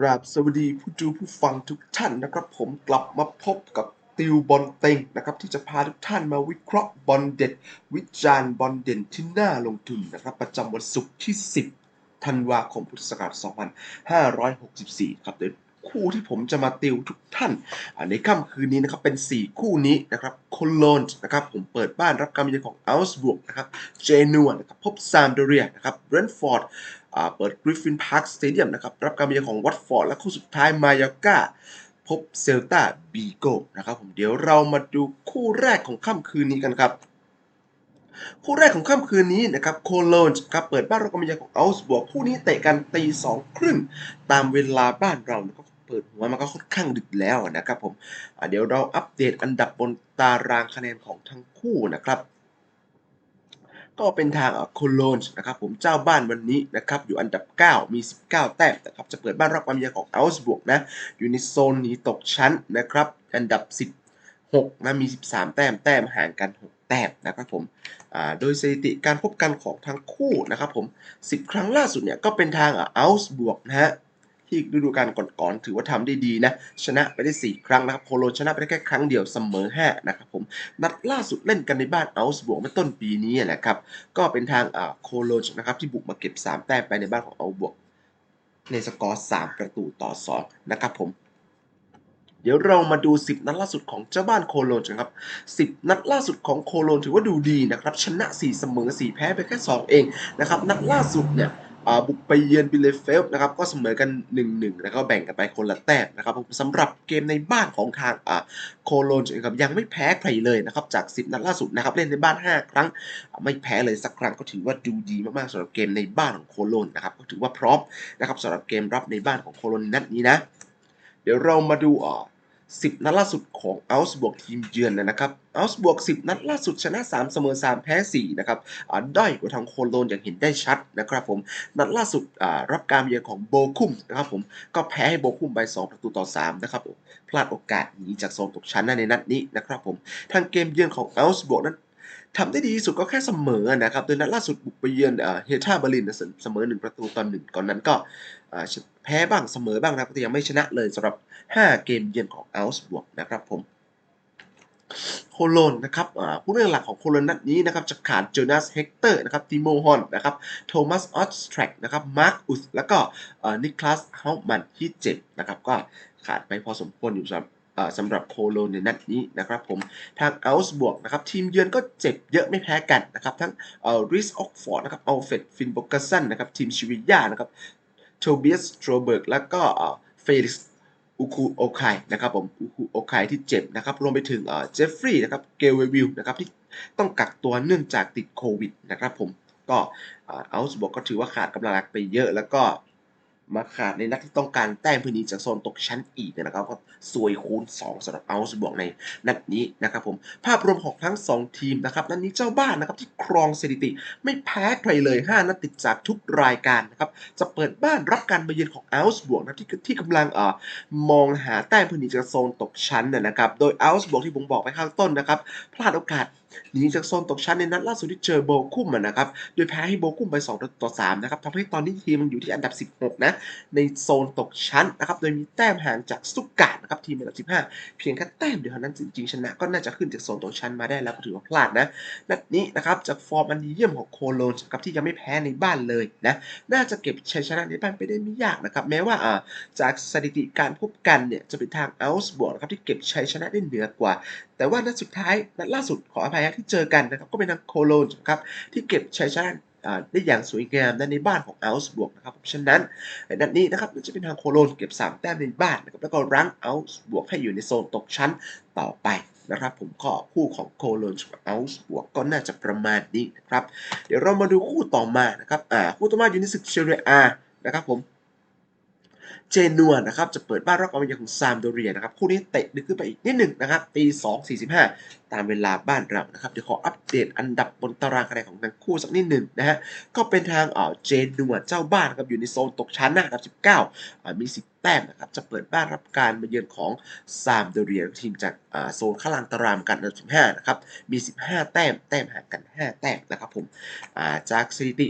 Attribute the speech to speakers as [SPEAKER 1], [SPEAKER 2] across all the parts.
[SPEAKER 1] กราบสวัสดีผู้ดูผู้ฟังทุกท่านนะครับ ผมกลับมาพบกับติวบอลเต็งนะครับ ที่จะพาทุกท่านมาวิเคราะห์บอลเด็ด วิจารณ์บอลเด่นที่น่าลงทุนนะครับ ประจำวันศุกร์ที่ 10 ธันวาคมพุทธศักราช2564 ครับโดยคู่ที่ผมจะมาติวทุกท่านในค่ำคืนนี้นะครับเป็น 4 คู่นี้นะครับโคโลนนะครับผมเปิดบ้านรับการมาเยือนของอัลส์บวกนะครับเจนัวนะครับพบซามเดเรียนะครับเบรนฟอร์ด เปิดกริฟฟินพาร์คสเตเดียมนะครับ รับการมาเยือนของวัตฟอร์ดและคู่สุดท้ายมายากาพบเซลตาบีโกนะครับผมเดี๋ยวเรามาดูคู่แรกของค่ำคืนนี้กันครับ คู่แรกของค่ำคืนนี้นะครับโคโลนครับเปิดบ้านรับการมาเยือนของอัลส์บวกคู่นี้เตะกันตีสองครึ่งตามเวลาบ้านเรานะครับเปิดหัวมันก็ค่อนข้างดึกแล้วนะครับผมเดี๋ยวเราอัปเดตอันดับบนตารางคะแนนของทั้งคู่นะครับ ก็เป็นทางโคโลนนะครับผมเจ้าบ้านวันนี้นะครับอยู่อันดับ 9 มี 19 แต้มนะครับจะเปิดบ้านรับความเยือนของอัลส์บวกนะอยู่ในโซนนี้ตกชั้นนะครับอันดับ 16นะมี 13 แต้มแต้มห่างกัน 6 แต้มนะครับผมอ่าโดยสถิติการพบกันของทั้งคู่นะครับผม 10 ครั้งล่าสุดเนี่ยก็เป็นทางอัลส์บวกนะฮะ ที่ฤดูกาลก่อนๆถือว่าทำได้ดีนะชนะไปได้ 4 ครั้งนะครับโคโลนชนะไปได้แค่ครั้งเดียวเสมอ5นะครับผมนัดล่าสุดเล่นกันในบ้านอัลส์บวกเมื่อต้นปีนี้นะครับก็เป็นทางโคโลนนะครับที่บุกมาเก็บ 3 แต้มไปในบ้านของอัลบวกในสกอร์3ประตูต่อ 2 นะครับผมเดี๋ยวเรามาดู 10 นัดล่าสุดของเจ้าบ้านโคโลนกันครับ 10 นัดล่าสุดของโคโลนถือว่าดูดีนะครับ ชนะ 4 เสมอ 4 แพ้ไปแค่ 2 เองนะครับ นัดล่าสุดเนี่ย บุกไปเยือนบิเลเฟลนะครับก็เสมอกัน 1-1 แล้วก็แบ่งกันไปคนละแต้มนะครับสำหรับเกมในบ้านของทางโคโลนนะครับยังไม่แพ้ใครเลยนะครับจาก 10 นัดล่าสุดนะครับเล่นในบ้าน 5 ครั้งไม่แพ้เลยสักครั้งก็ถือว่าดูดีมากๆสำหรับเกมในบ้านของโคโลนนะครับก็ถือว่าพร้อมนะครับสำหรับเกมรับในบ้านของโคโลนนัดนี้นะ เดี๋ยวเรามาดูอ่า 10 นัดล่าสุดของอัลส์บวกทีมเยือนนะครับอัลส์บวก10 นัดล่าสุดชนะ 3 เสมอ 3 แพ้ 4 นะครับอ่าด้อยกว่าทางโคโลนอย่างเห็นได้ชัดนะครับผม นัดล่าสุดรับการเยือนของโบคุมนะครับผม ก็แพ้ให้โบคุมไป 2 ประตูต่อ 3 นะครับผม พลาดโอกาสหนีจากโซนตกชั้นในนัดนี้นะครับผม ทางเกมเยือนของอัลส์บวกนั้น ทำได้ดีที่สุดก็แค่เสมอนะครับ โดยนัดล่าสุดบุกไปเยือนเฮท่าเบอร์ลินเสมอหนึ่งประตูต่อหนึ่งก่อนนั้นก็แพ้บ้างเสมอบ้างนะครับแต่ยังไม่ชนะเลยสำหรับ 5 เกมเยือนของอัลส์บวกนะครับผมโคโลนนะครับผู้เล่นหลักของโคโลนนัดนี้นะครับจะขาดโจนาสเฮกเตอร์นะครับติโมฮอนนะครับโทมัสออสแทรกนะครับมาร์คอุสแล้วก็นิคลัสเฮามันที่เจ็บนะครับก็ขาดไปพอสมควรอยู่สำหรับ สำหรับโคโลนในนัดนี้นะครับผมทางเอลส์บวกนะครับทีมเยือนก็เจ็บเยอะไม่แพ้กันนะครับทั้งเอ่อริสออกฟอร์ดนะครับอัลเฟดฟินโบกัสซันนะครับทีมชิวิยานะครับโทเบียสสโตรเบิร์กแล้วก็เฟลิกซ์อุคูโอไคนะครับผมอุคูโอไคที่เจ็บนะครับรวมไปถึงเจฟฟรีย์นะครับเกลเววิลนะครับที่ต้องกักตัวเนื่องจากติดโควิดนะครับผมก็เอัลส์บวกก็ถือว่าขาดกำลังหลักไปเยอะแล้วก็ มาขาดในนัดที่ต้องการแต้มเพื่อหนีจากโซนตกชั้นอีกนะครับก็ซวยคูณ 2สำหรับเอัลส์บวกในนัดนี้นะครับผมภาพรวมของทั้ง 2 ทีมนะครับนัดนี้เจ้าบ้านนะครับที่ครองสถิติ ไม่แพ้ใครเลย 5 นัดติดจากทุกรายการนะครับจะเปิดบ้านรับการมาเยือนของเอัลส์บวกนะที่ที่กำลังเอ่อมองหาแต้มเพื่อหนีจากโซนตกชั้นนะครับโดยเอัลส์บวกที่ผมบอกไปข้างต้นนะครับพลาดโอกาส หนีจากโซนตกชั้นในนัดล่าสุดที่เจอโบคุมนะครับ โดยแพ้ให้โบคุมไป 2 ต่อ 3 นะครับทำให้ตอนนี้ทีมมันอยู่ที่อันดับ 16 นะ ในโซนตกชั้นนะครับ โดยมีแต้มห่างจากสุกาดนะครับทีมอันดับ 15 เพียงแค่แต้มเดียวเท่านั้นจริงๆชนะ ก็น่าจะขึ้นจากโซนตกชั้นมาได้แล้วก็ถือว่าพลาดนะ นัดนี้นะครับจากฟอร์มอันดีเยี่ยมของโคโลนครับที่ยังไม่แพ้ในบ้านเลยนะ น่าจะเก็บชัยชนะในบ้านไปได้ไม่ยากนะครับ แม้ว่าอ่าจากสถิติการพบกันเนี่ยจะเป็นทางอัลส์บวกนะครับที่เก็บชัยชนะได้เหนือกว่า แต่ว่านัดสุดท้ายนัดล่าสุดขออภัยที่เจอกันนะครับก็เป็นทางโคโลนครับที่เก็บชัยชนะได้อย่างสวยงามนในบ้านของอัลส์บวกนะครับฉะนั้นในนัดนี้นะครับจะเป็นทางโคโลนเก็บ 3 แต้มในบ้านนะครับแล้วก็รั้งเอาส์บวกให้อยู่ในโซนตกชั้นต่อไปนะครับผมก็คู่ของโคโลนกับเอาส์บวกก็น่าจะประมาณนี้นะครับเดี๋ยวเรามาดูคู่ต่อมานะครับอ่าคู่ต่อมาอยู่ในศึกเชเรียอานะครับผม เจนัวนะครับจะเปิดบ้านรับการมาเยือนของซามโดเรียนะครับคู่นี้เตะดึกขึ้นไปอีกนิดหนึ่งนะครับปี2.45ตามเวลาบ้านเรานะครับเดี๋ยวขออัปเดตอันดับบนตารางคะแนนของทั้งคู่สักนิดหนึ่งนะฮะก็เป็นทางเอ่อเจนัวเจ้าบ้านครับอยู่ในโซนตกชั้นนะอันดับ19อ่ามี10แต้มนะครับจะเปิดบ้านรับการมาเยือนของซามโดเรียทีมจากโซนข้างล่างตารางกันอันดับ15นะครับมี 15 แต้มแต้มห่างกัน 5 แต้มนะครับผมจากสถิติ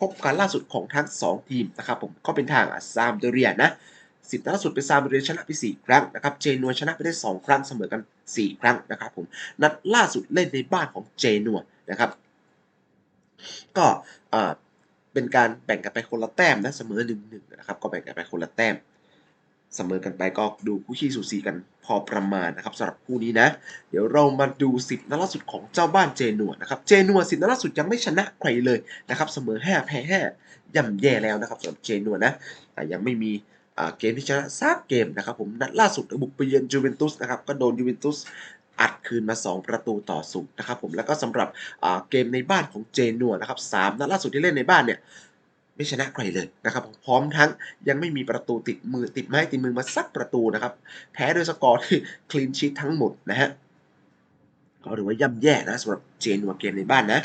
[SPEAKER 1] พบกันล่าสุดของทั้ง 2 ทีมนะครับผมก็เป็นทางซามเดเรียนะ10นัดล่าสุดเป็นซามเรียชนะไป4ครั้งนะครับ เจนัวชนะไปได้ 2 ครั้งเสมอกัน 4 ครั้งนะครับผม นัดล่าสุดเล่นในบ้านของเจนัวนะครับ ก็เอ่อเป็นการแบ่งกันไปคนละแต้มนะเสมอหนึ่งหนึ่งนะครับ ก็แบ่งกันไปคนละแต้ม เสมอกันไปก็ดูคู่ขี้สูสีกันพอประมาณนะครับสำหรับคู่นี้นะ เดี๋ยวเรามาดูสิบนัดล่าสุดของเจ้าบ้านเจนัวนะครับเจนัวสิบนัดล่าสุดยังไม่ชนะใครเลยนะครับเสมอ 5 แพ้ 5ย่ำแย่แล้วนะครับสำหรับเจนัวนะอ่ยังไม่มีเกมที่ชนะสักเกมนะครับผมนัดล่าสุดบุกไปเยือนจูเวนตุสนะครับก็โดนยูเวนตุสอัดคืนมา 2 ประตูต่อศูนย์นะครับผมแล้วก็สำหรับเกมในบ้านของเจนัวนะครับสามนัดล่าสุดที่เล่นในบ้านเนี่ย ไม่ชนะใครเลยนะครับ พร้อมทั้งยังไม่มีประตูติดมือติดไม้ติดมือมาสักประตูนะครับ แพ้โดยสกอร์ที่คลีนชีททั้งหมดนะฮะก็ถือว่าย่ำแย่นะสำหรับเจนัวเกมในบ้านนะ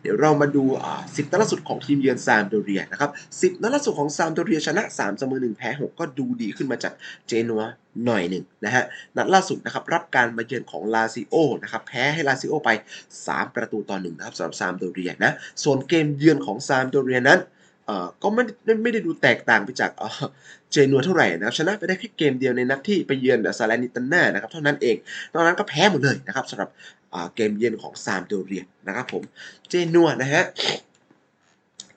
[SPEAKER 1] เดี๋ยวเรามาดูอ่าสิบนัดล่าสุดของทีมเยือนซามโดเรียนะครับสิบนัดล่าสุดของซามโดเรียชนะ3เสมอ1แพ้6ก็ดูดีขึ้นมาจากเจนัวหน่อยหนึ่งนะฮะ นัดล่าสุดนะครับรับการมาเยือนของลาซิโอนะครับแพ้ให้ลาซิโอไป 3 ประตูต่อหนึ่งนะครับสำหรับซามโดเรียนะ ส่วนเกมเยือนของซามโดเรียนั้น ก็ไม่ไม่ได้ดูแตกต่างไปจากเจนัวเท่าไหร่นะครับชนะไปได้แค่เกมเดียวในนัดที่ไปเยือนซาลานิตันนานะครับเท่านั้นเองนอกนั้นก็แพ้หมดเลยนะครับสำหรับเกมเยือนของซามโดเรียนะครับผมเจนัวนะฮะ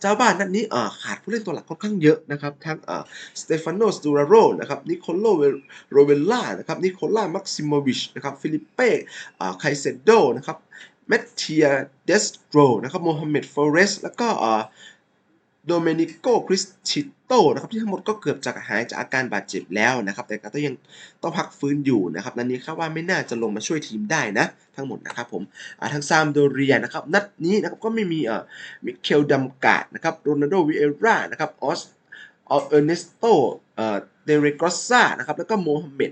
[SPEAKER 1] เจ้าบ้านนัดนี้ขาดผู้เล่นตัวหลักค่อนข้างเยอะนะครับ ทั้งสเตฟานโนสตูราโรนะครับนิโคโลโรเวลล่านะครับนิโคล่ามักซิโมวิชนะครับฟิลิปเป้อ่าไคเซโดนะครับแมตเทียเดสโตรนะครับโมฮัมเหม็ดฟอเรสแล้วก็ โดเมนิโกคริสชิโตนะครับที่ทั้งหมดก็เกือบจะหายจากอาการบาดเจ็บแล้วนะครับ แต่ก็ยังต้องพักฟื้นอยู่นะครับนัดนี้คาดว่าไม่น่าจะลงมาช่วยทีมได้นะ ทั้งหมดนะครับผมอ่าทางซามโดเรียนะครับ นัดนี้นะครับก็ไม่มีเอ่อมิเคลดัมกาดนะครับโรนัลโดวิเอร่านะครับออสเออร์เนสโตเอ่อเดเรกอสซานะครับแล้วก็โมฮัมเหม็ด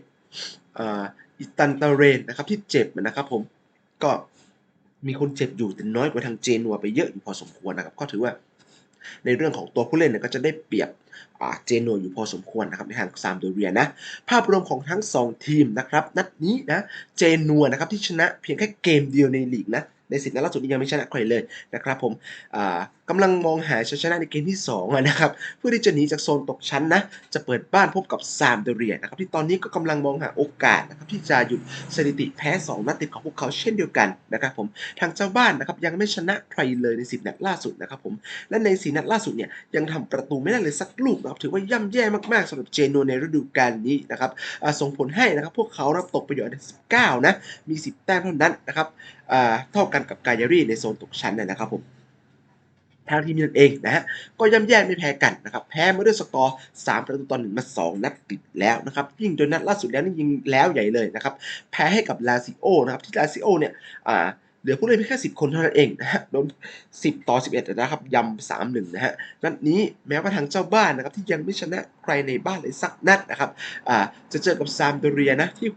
[SPEAKER 1] เอ่ออิตันตาเรนนะครับที่เจ็บนะครับผมก็มีคนเจ็บอยู่แต่น้อยกว่าทางเจนัวไปเยอะอยู่พอสมควรนะครับ ก็ถือว่า ในเรื่องของตัวผู้เล่นเนี่ยก็จะได้เปรียบเจโนอยู่พอสมควรนะครับในทางซามโดเรียนะ ภาพรวมของทั้ง 2 ทีมนะครับ นัดนี้นะเจนัวนะครับที่ชนะเพียงแค่เกมเดียวในลีกนะ ในสิทธิ์นัดล่าสุดนี้ยังไม่ชนะใครเลยนะครับผมอ่ากำลังมองหาชัยชนะในเกมที่2อะนะครับเพื่อที่จะหนีจากโซนตกชั้นนะจะเปิดบ้านพบกับซามโดเรียนะครับที่ตอนนี้ก็กำลังมองหาโอกาสนะครับที่จะหยุดสถิติแพ้ 2 นัดติดของพวกเขาเช่นเดียวกันนะครับผมทางเจ้าบ้านนะครับยังไม่ชนะใครเลยใน10นัดล่าสุดนะครับผมและใน4นัดล่าสุดเนี่ยยังทำประตูไม่ได้เลยสักลูกนะครับถือว่าย่ำแย่มากๆสำหรับเจโนในฤดูกาลนี้นะครับส่งผลให้นะครับพวกเขารับตกไปอยู่อันดับ19นะมี 10 แต้มเท่านั้นนะครับ เท่ากันกับกายรี่ในโซนตกชั้นนะครับผมทางทีมเยือนเองนะฮะก็ย่ำแย่ไม่แพ้กันนะครับแพ้มาด้วยสกอร์ 3 ประตูต่อหนึ่งมา 2 นัดติดแล้วนะครับยิ่งโดยนัดล่าสุดแล้วนี่ยิงแล้วใหญ่เลยนะครับแพ้ให้กับลาซิโอนะครับที่ลาซิโอเนี่ยอ่าเหลือผู้เล่นเพียงแค่ 10 คนเท่านั้นเองนะฮะโดน 10 ต่อ 11 นะครับยำ3 1นะฮะนัดนี้แม้ว่าทางเจ้าบ้านนะครับที่ยังไม่ชนะใครในบ้านเลยสักนัดนะครับอ่าจะเจอกับซามโดเรียนะที่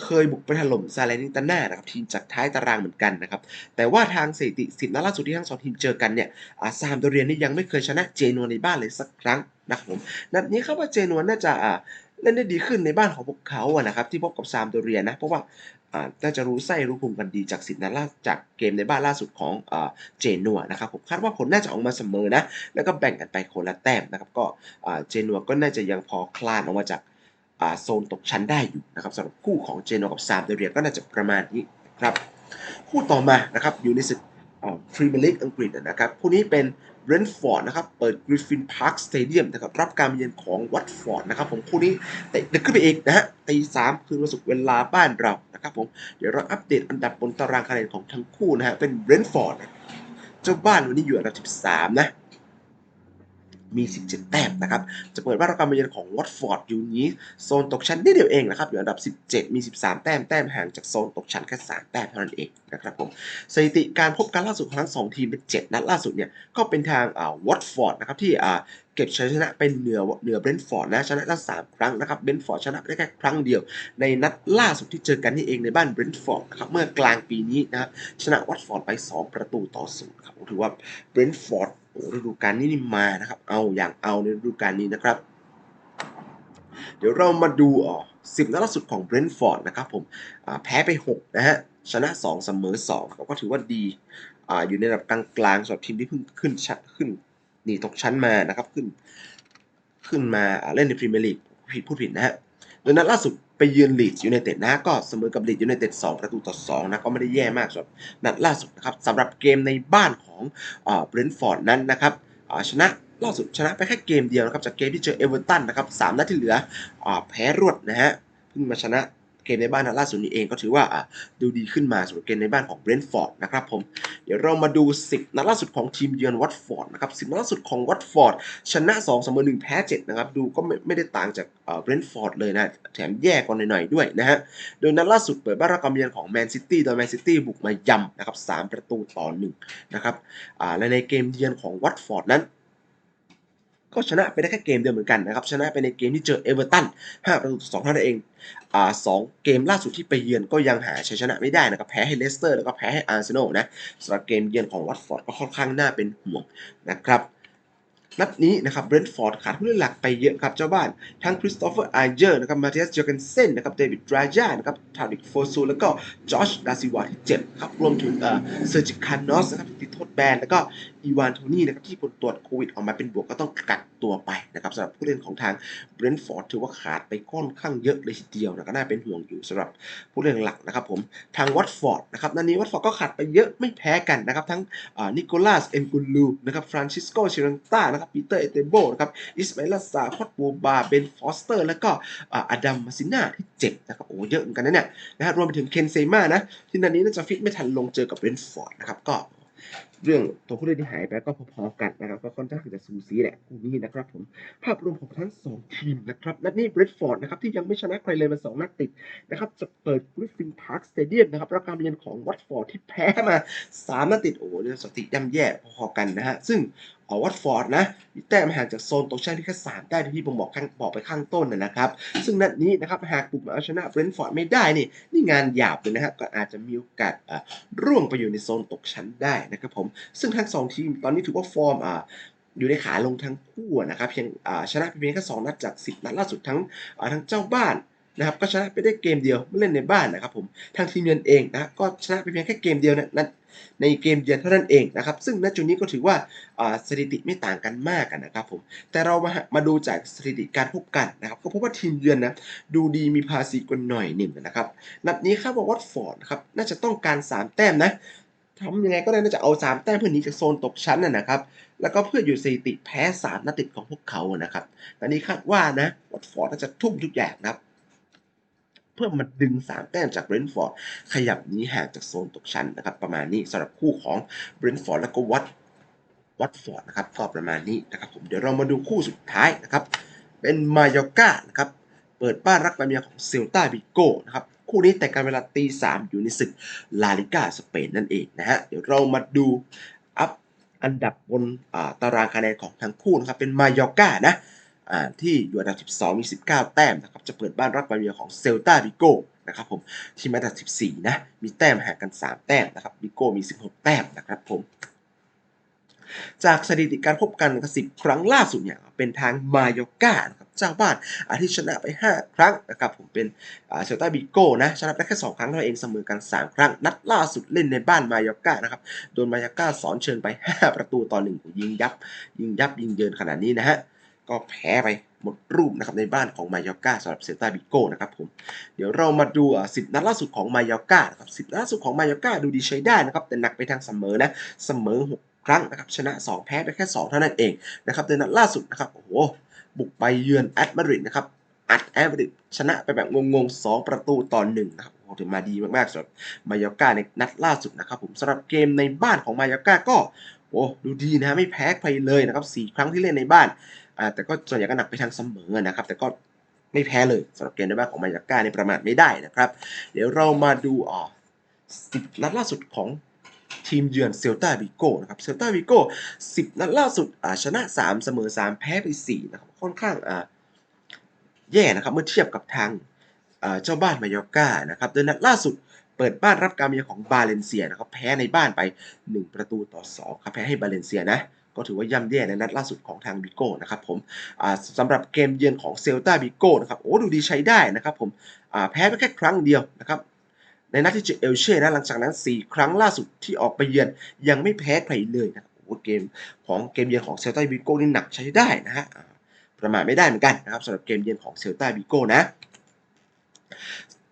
[SPEAKER 1] เคยบุกไปถล่มซาเลนิตันนานะครับทีมจากท้ายตารางเหมือนกันนะครับ แต่ว่าทางสถิติสิบนัดล่าสุดที่ทั้งสองทีมเจอกันเนี่ยอาซามโดเรียนนี่ยังไม่เคยชนะเจนัวในบ้านเลยสักครั้งนะครับผมนัดนี้ครับว่าเจนัวน่าจะเล่นได้ดีขึ้นในบ้านของพวกเขาอะนะครับที่พบกับซามโดเรียนนะเพราะว่าน่าจะรู้ไส้รู้ภูมิกันดีจากสิบนัดล่าจากเกมในบ้านล่าสุดของเจนัวนะครับผมคาดว่าผลน่าจะออกมาเสมอนะ แล้วก็แบ่งกันไปคนละแต้มนะครับ ก็เจนัวก็น่าจะยังพอคลานออกมาจาก โซนตกชั้นได้อยู่นะครับสำหรับคู่ของเจนัวกับซามโดเรียก็น่าจะประมาณนี้ครับคู่ต่อมานะครับอยู่ในศึกพรีเมียร์ลีกอังกฤษนะครับคู่นี้เป็นเบรนท์ฟอร์ดนะครับเปิดกริฟฟินพาร์คสเตเดียมนะครับรับการมาเยือนของวัตฟอร์ดนะครับผมคู่นี้เตะดึกขึ้นไปอีกนะฮะตีสามคืนวันศุกร์เวลาบ้านเรานะครับผมเดี๋ยวเราอัปเดตอันดับบนตารางคะแนนของทั้งคู่นะฮะเป็นเบรนท์ฟอร์ดเจ้าบ้านวันนี้อยู่อันดับ 13 นะ มี 17 แต้มนะครับ จะเปิดบ้านรับการมาเยือนของวอตฟอร์ดอยู่นี้โซนตกชั้นนิดเดียวเองนะครับ อยู่อันดับ 17 มี 13 แต้ม แต้มห่างจากโซนตกชั้นแค่ 3 แต้มเท่านั้นเองนะครับผม สถิติการพบกันล่าสุดของทั้ง 2 ทีมเป็น 7 นัดล่าสุดเนี่ย ก็เป็นทางอ่าวอตฟอร์ดนะครับที่อ่า เก็บชัยชนะเป็นเหนือเหนือเบรนท์ฟอร์ดนะชนะได้3ครั้งนะครับเบรนท์ฟอร์ดชนะได้แค่ครั้งเดียว ในนัดล่าสุดที่เจอกันนี่เองในบ้านเบรนท์ฟอร์ดนะครับเมื่อกลางปีนี้นะครับชนะวัตฟอร์ดไป 2 ประตูต่อศูนย์ครับถือว่าเบรนท์ฟอร์ดโอ้ฤดูกาลนี้นี่มานะครับเอาอย่างเอาในฤดูกาลนี้นะครับ เดี๋ยวเรามาดูอ่อสิบนัดล่าสุดของเบรนท์ฟอร์ดนะครับผมแพ้ไป 6 นะฮะชนะ 2 เสมอ2ครับก็ถือว่าดีออยู่ในระดับกลางๆสำหรับทีมที่เพิ่งขึ้นชั้นขึ้น หนีตกชั้นมานะครับขึ้นขึ้นมาเล่นในพรีเมียร์ลีกผิดพูดผิดนะฮะโดยนัดล่าสุดไปเยือนลีดยูไนเต็ดนะก็เสมอกับลีดยูไนเต็ด2ประตูต่อ 2 นะ ก็ไม่ได้แย่มากสำหรับนัดล่าสุดนะครับสำหรับเกมในบ้านของเบรนท์ฟอร์ดนั้นนะครับชนะล่าสุดชนะไปแค่เกมเดียวนะครับจากเกมที่เจอเอเวอร์ตันนะครับสามนัดที่เหลืออแพ้รวดนะฮะเพิ่งมาชนะ เกมในบ้านนัดล่าสุดนี้เองก็ถือว่าดูดีขึ้นมาสำหรับเกมในบ้านของเบรนท์ฟอร์ดนะครับผม เดี๋ยวเรามาดู 10 นัดล่าสุดของทีมเยือนวัตฟอร์ดนะครับ10นัดล่าสุดของวัตฟอร์ดชนะ2เสมอ1แพ้7นะครับดูก็ไม่ไม่ได้ต่างจากเบรนท์ฟอร์ดเลยนะ แถมแย่กว่าหน่อยๆด้วยนะฮะ โดยนัดล่าสุดเปิดบ้านรับการเยือนของแมนซิตี้โดยแมนซิตี้บุกมายำนะครับ3ประตูต่อ1นะครับและในเกมเยือนของวัตฟอร์ดนั้น ก็ชนะไปได้แค่เกมเดียวเหมือนกันนะครับ ชนะไปในเกมที่เจอเอเวอร์ตัน5ประตูต่อ2เท่านั้นเองอ่าสองเกมล่าสุดที่ไปเยือนก็ยังหาชัยชนะไม่ได้นะครับ แพ้ให้เลสเตอร์แล้วก็แพ้ให้อาร์เซนอลนะสำหรับเกมเยือนของวัตฟอร์ดก็ค่อนข้างน่าเป็นห่วงนะครับนัดนี้นะครับเบรนท์ฟอร์ดขาดผู้เล่นหลักไปเยอะครับเจ้าบ้าน ทั้งคริสโตเฟอร์ไอเจอร์นะครับมาเทียสเจอร์เกนเซนนะครับเดวิดดราญ่านะครับทาริกโฟซูแล้วก็จอชดาซิวาที่เจ็บครับรวมถึงเอ่อเซอร์จิคานอสนะครับที่ติดโทษแบนแล้วก็ อีวานโทนี่นะครับที่ผลตรวจโควิดออกมาเป็นบวกก็ต้องกักตัวไปนะครับสำหรับผู้เล่นของทางเบรนท์ฟอร์ดถือว่าขาดไปค่อนข้างเยอะเลยทีเดียวนะก็น่าเป็นห่วงอยู่สำหรับผู้เล่นหลักนะครับผมทางวัตฟอร์ดนะครับนัดนี้วัตฟอร์ดก็ขาดไปเยอะไม่แพ้กันนะครับทั้งนิโคลัสเอ็นกุลูนะครับฟรานซิสโกชิรันต้านะครับปีเตอร์เอเตโบนะครับอิสมาอิลซาคอตบูบาเบนฟอสเตอร์ แล้วก็อดัมมาซิน่าที่เจ็บนะครับโอ้เยอะเหมือนกันนะเนี่ยนะฮะรวมไปถึงเคนเซม่านะที่นัดนี้น่าจะฟิตไม่ทันลงเจอกับเบรนท์ฟอร์ดนะครับก็ เรื่องตัวผู้เล่นที่หายไปก็พอๆกันนะครับก็ค่อนข้างจะสูสีแหละคู่นี้นะครับผมภาพรวมของทั้งสองทีมนะครับนัดนี้เบรนท์ฟอร์ดนะครับที่ยังไม่ชนะใครเลยมาสองนัดติดนะครับจะเปิดกริฟฟินพาร์คสเตเดียมนะครับรับการเยือนของวัตฟอร์ดที่แพ้มาสามนัดติดโอ้โหเนี่ยสถิติย่ำแย่พอๆกันนะฮะซึ่งอวัตฟอร์ดนะมีแต้มห่างจากโซนตกชั้นที่แค่สามแต้มที่ผมบอกข้างบอกไปข้างต้นนะนะครับ ซึ่งนัดนี้นะครับหากบุกมาเอาชนะเบรนท์ฟอร์ดไม่ได้นี่นี่งานหยาบเลยนะฮะก็อาจจะมีโอกาสร่วงไปอยู่ในโซนตกชั้นได้นะครับผมซึ่งทั้งสองทีมตอนนี้ถือว่าฟอร์มอ่าอยู่ในขาลงทั้งคู่นะครับเพียงชนะเพียงแค่สองนัดจากสิบนัดล่าสุดทั้งทั้งเจ้าบ้านนะครับก็ชนะไปได้เกมเดียวเมื่อเล่นในบ้านนะครับผมทางทีมเยือนเองนะก็ชนะไปเพียงแค่เกมเดียวนะนัดในเกมเยือนเท่านั้นเองนะครับซึ่งณจุดนี้ก็ถือว่าสถิติไม่ต่างกันมากกันนะครับผมแต่เรามามาดูจากสถิติการพบกันนะครับก็พบว่าทีมเยือนนะดูดีมีภาษีกว่าหน่อยหนึ่งนะครับนัดนี้ครับว่าวัตฟอร์ดนะครับน่าจะต้องการสามแต้มนะ ทำยังไงก็ได้น่าจะเอา 3 แต้มเพื่อหนีจากโซนตกชั้นน่ะนะครับ แล้วก็เพื่ออยู่สถิติแพ้ 3 นัดติดของพวกเขานะครับตอนนี้คาดว่านะวัตฟอร์ดน่าจะทุ่มทุกอย่างนะครับ เพื่อมาดึง 3 แต้มจากเบรนท์ฟอร์ดขยับหนีห่างจากโซนตกชั้นนะครับ ประมาณนี้สำหรับคู่ของเบรนท์ฟอร์ดแล้วก็วัตวัตฟอร์ดนะครับก็ประมาณนี้นะครับผมเดี๋ยวเรามาดูคู่สุดท้ายนะครับ เป็นมายอร์ก้านะครับ เปิดบ้านรักบาเมียของเซลตาบิโกนะครับ คู่นี้แต่การเวลาตีสามอยู่ในศึกลาลิก้าสเปนนั่นเองนะฮะเดี๋ยวเรามาดูอัพอันดับบนตารางคะแนนของทั้งคู่นะครับเป็นมายอร์กานะที่อยู่อันดับ 12 มี 19 แต้มนะครับจะเปิดบ้านรักบาเมียของเซลตาบิโกนะครับผมที่มาอันดับ 14 นะ มีแต้มห่างกัน 3 แต้มนะครับบิโกมี 16 แต้มนะครับผม จากสถิติการพบกันกับครั้งล่าสุดเนี่ยเป็นทางมายอร์ก้านะครับเจ้าบ้านอาที่ชนะไป 5 ครั้งนะครับผมเป็นเซลตาบิโก้นะชนะไปแค่ 2 ครั้งเท่านั้นเองเสมอกัน 3 ครั้ง นัดล่าสุดเล่นในบ้านมายอร์ก้านะครับโดนมายอร์ก้าสอนเชิญไป 5 ประตูต่อ1ยิงยับ ยิงยับยิงเยินขนาดนี้นะฮะก็แพ้ไปหมดรูปนะครับในบ้านของมายอร์ก้าสำหรับเซลตาบิโก้นะครับผมเดี๋ยวเรามาดูอะ10นัดล่าสุดของมายอร์ก้านะครับ10นัดล่าสุดของมายอร์ก้าดูดีใช้ได้นะครับแต่หนักไปทางเสมอนะเสมอ 6 ครั้งนะครับชนะ 2 แพ้ไปแค่ 2 เท่านั้นเองนะครับในนัดล่าสุดนะครับโอ้โหบุกไปเยือนแอตมาดริดนะครับอัดแอตมาดริดชนะไปแบบงงๆ 2 ประตูต่อ1นะครับโอ้ถือมาดีมากๆสำหรับมายอร์ก้าในนัดล่าสุดนะครับผมสำหรับเกมในบ้านของมายอร์ก้าก็โอ้ดูดีนะไม่แพ้ใครเลยนะครับ4ครั้งที่เล่นในบ้านอ่าแต่ก็ส่วนใหญ่ก็หนักไปทางเสมอนะครับแต่ก็ไม่แพ้เลยสำหรับเกมในบ้านของมายาก้าในประมาทไม่ได้นะครับ เดี๋ยวเรามาดูอ่าสิบนัดล่าสุดของ ทีมเยือนเซลตาบิโก้นะครับเซลตาบิโก้สิบนัดล่าสุดชนะ 3 เสมอ 3 แพ้ไป 4 นะครับ ค่อนข้างแย่นะครับ เมื่อเทียบกับทางเจ้าบ้านมายอร์ก้านะครับ โดยนัดล่าสุดเปิดบ้านรับการเยือนของบาเลนเซียนะครับ แพ้ในบ้านไป 1 ประตูต่อ2ครับแพ้ให้บาเลนเซียนะก็ถือว่าย่ำแย่ในนัดล่าสุดของทางบิโก้นะครับผมสำหรับเกมเยือนของเซลตาบิโก้นะครับโอ้ดูดีใช้ได้นะครับผมแพ้ไปแค่ครั้งเดียวนะครับ ในนัดที่เจอเอลเช่นะหลังจากนั้น 4 ครั้งล่าสุดที่ออกไปเยือนยังไม่แพ้ใครเลยนะโอ้เกมของเกมเยือนของเซลตาบิโก้นี่หนักใช้ได้นะฮะประมาทไม่ได้เหมือนกันนะครับสำหรับเกมเยือนของเซลตาบิโกนะ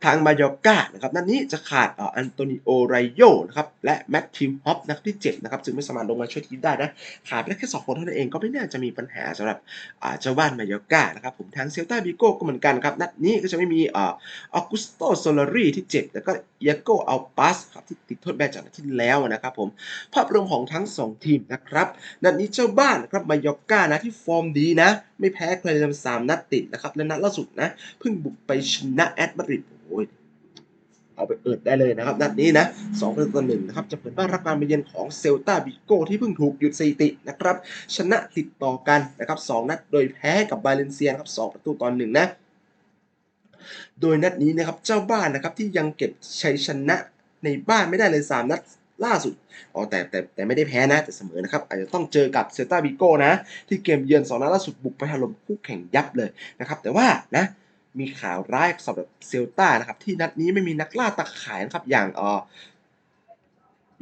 [SPEAKER 1] ทางมายอกานะครับนัดนี้จะขาดอันโตนิโอไรโยนะครับและแมตติวฮอปนักที่เจ็บนะครับจึงไม่สามารถลงมาช่วยทีมได้นะขาดไปแค่สองคนเท่านั้นเองก็ไม่น่าจะมีปัญหาสำหรับอ่าเจ้าบ้านมายอกานะครับผมทางเซลตาบิโก้ก็เหมือนกันครับนัดนี้ก็จะไม่มีออกุสโตโซลารีที่เจ็บ แล้วก็เยโกอัลปัสครับที่ติดโทษแบนจากนัดที่แล้วนะครับผมภาพรวมของทั้งสองทีมนะครับนัดนี้เจ้าบ้านนะครับมายอกานะที่ฟอร์มดีนะ ไม่แพ้ใครเลยสามนัดติดนะครับและนัดล่าสุดนะเพิ่งบุกไปชนะแอตมาดริด โอ้ยเอาไปเอิดได้เลยนะครับนัดนี้นะสองประตูต่อหนึ่งนะครับ จะเปิดบ้านรับการมาเยือนของเซลตาบิโกที่เพิ่งถูกหยุดสถิตินะครับ ชนะติดต่อกันนะครับสองนัดโดยแพ้กับบาเลนเซียนะครับสองประตูต่อหนึ่งนะ โดยนัดนี้นะครับเจ้าบ้านนะครับที่ยังเก็บชัยชนะในบ้านไม่ได้เลยสามนัดล่าสุด อ๋อแต่แต่แต่ไม่ได้แพ้นะ แต่เสมอนะครับ อาจจะต้องเจอกับเซลตาบิโกนะ ที่เกมเยือนสองนัดล่าสุดบุกไปถล่มคู่แข่งยับเลยนะครับ แต่ว่านะ มีข่าวร้ายสำหรับเซลตานะครับ ที่นัดนี้ไม่มีนักล่าตะข่ายนะครับ อย่างเออ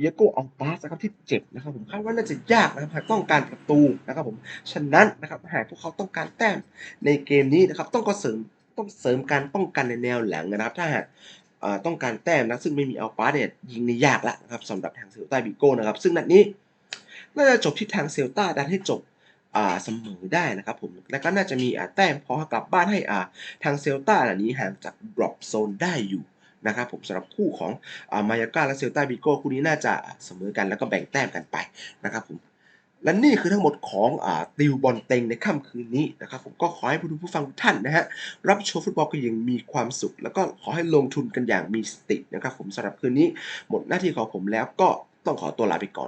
[SPEAKER 1] เยโกอัลปาสนะครับที่เจ็บนะครับผมคาดว่าน่าจะยากนะครับหากต้องการประตูนะครับผมฉะนั้นนะครับหากพวกเขาต้องการแต้มในเกมนี้นะครับ ต้องก็เสริมต้องเสริมการป้องกันในแนวหลังนะครับ ถ้าหากต้องการแต้มนะซึ่งไม่มีอัลปาสเนี่ยยิงในยากละนะครับสำหรับทางเซลตาบิโกนะครับ ซึ่งนัดนี้น่าจะจบที่ทางเซลตาดันให้จบ อ่าเสมอได้นะครับผม แล้วก็น่าจะมีอ่าแต้มพอกลับบ้านให้อ่าทางเซลตาเหล่านี้ห่างจากดรอปโซนได้อยู่นะครับผมสำหรับคู่ของอ่ามายากาและเซลตาบิโก้คู่นี้น่าจะเสมอกันแล้วก็แบ่งแต้มกันไปนะครับผมและนี่คือทั้งหมดของอติวบอลเต็งในค่ำคืนนี้นะครับผมก็ขอให้ผู้ดูผู้ฟังทุกท่านนะฮะรับชมฟุตบอลกันอย่างมีความสุข แล้วก็ขอให้ลงทุนกันอย่างมีสตินะครับผมสำหรับคืนนี้หมดหน้าที่ของผมแล้วก็ต้องขอตัวลาไปก่อน